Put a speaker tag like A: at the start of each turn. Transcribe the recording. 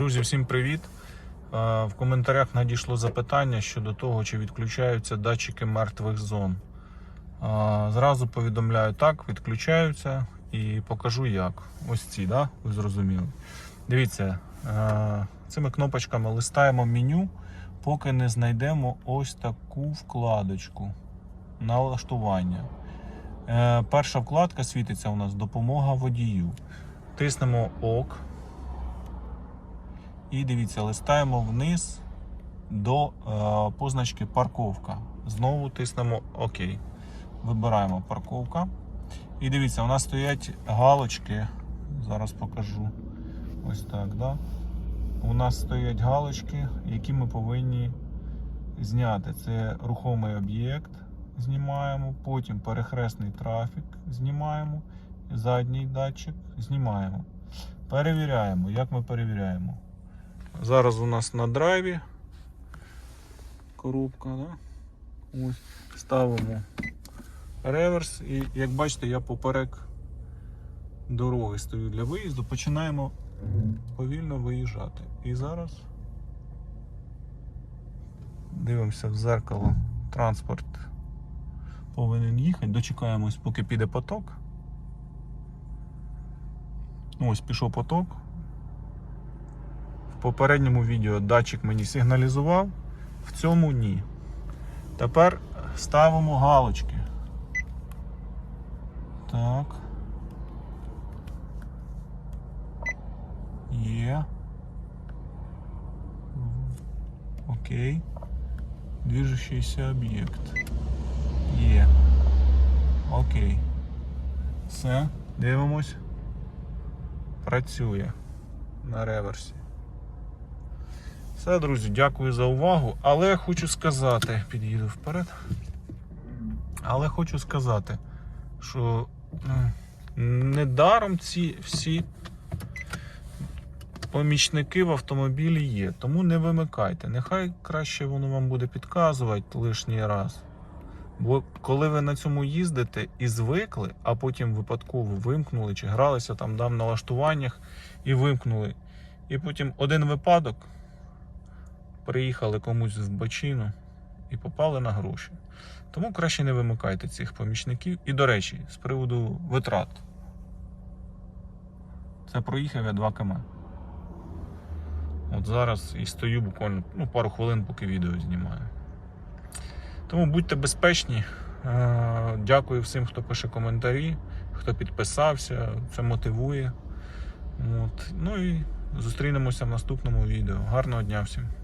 A: Друзі, всім привіт! Е, В коментарях надійшло запитання щодо того, чи відключаються датчики мертвих зон. Е, Зразу повідомляю, так, відключаються і покажу як. Ось ці, да? ви зрозуміли. Дивіться, е, цими кнопочками листаємо меню, поки не знайдемо ось таку вкладочку налаштування. Перша вкладка світиться у нас допомога водію. Тиснемо ОК. І дивіться, листаємо вниз до е, позначки парковка. Знову тиснемо ОК. Вибираємо парковка. І дивіться, у нас стоять галочки. Зараз покажу. Ось так, да? У нас стоять галочки, які ми повинні зняти. Це рухомий об'єкт. Знімаємо, потім перехресний трафік знімаємо, задній датчик знімаємо. Перевіряємо. Як ми перевіряємо? Зараз у нас на драйві коробка, да? Ось. Ставимо реверс і як бачите, я поперек дороги стою для виїзду. Починаємо повільно виїжджати. І зараз дивимося в зеркало. Транспорт повинен їхати. Дочекаємось, поки піде поток. Ось пішов поток. Попередньому відео датчик мені сигналізував, в цьому ні. Тепер ставимо галочки. Так. Є. Окей. Движущийся об'єкт. Є. Окей. Все, дивимось. Працює на реверсі. Все, друзі, дякую за увагу. Але хочу сказати, під'їду вперед. Але хочу сказати, що недаром ці всі помічники в автомобілі є. Тому не вимикайте. Нехай краще воно вам буде підказувати лишній раз. Бо коли ви на цьому їздите і звикли, а потім випадково вимкнули чи гралися там да, в налаштуваннях і вимкнули. І потім один випадок приїхали комусь в бочину і попали на гроші. Тому краще не вимикайте цих помічників. І, до речі, з приводу витрат. Це проїхав я 2 км. От зараз і стою буквально ну, пару хвилин, поки відео знімаю. Тому будьте безпечні. Е, Дякую всім, хто пише коментарі, хто підписався, це мотивує. От. Ну і зустрінемося в наступному відео. Гарного дня всім!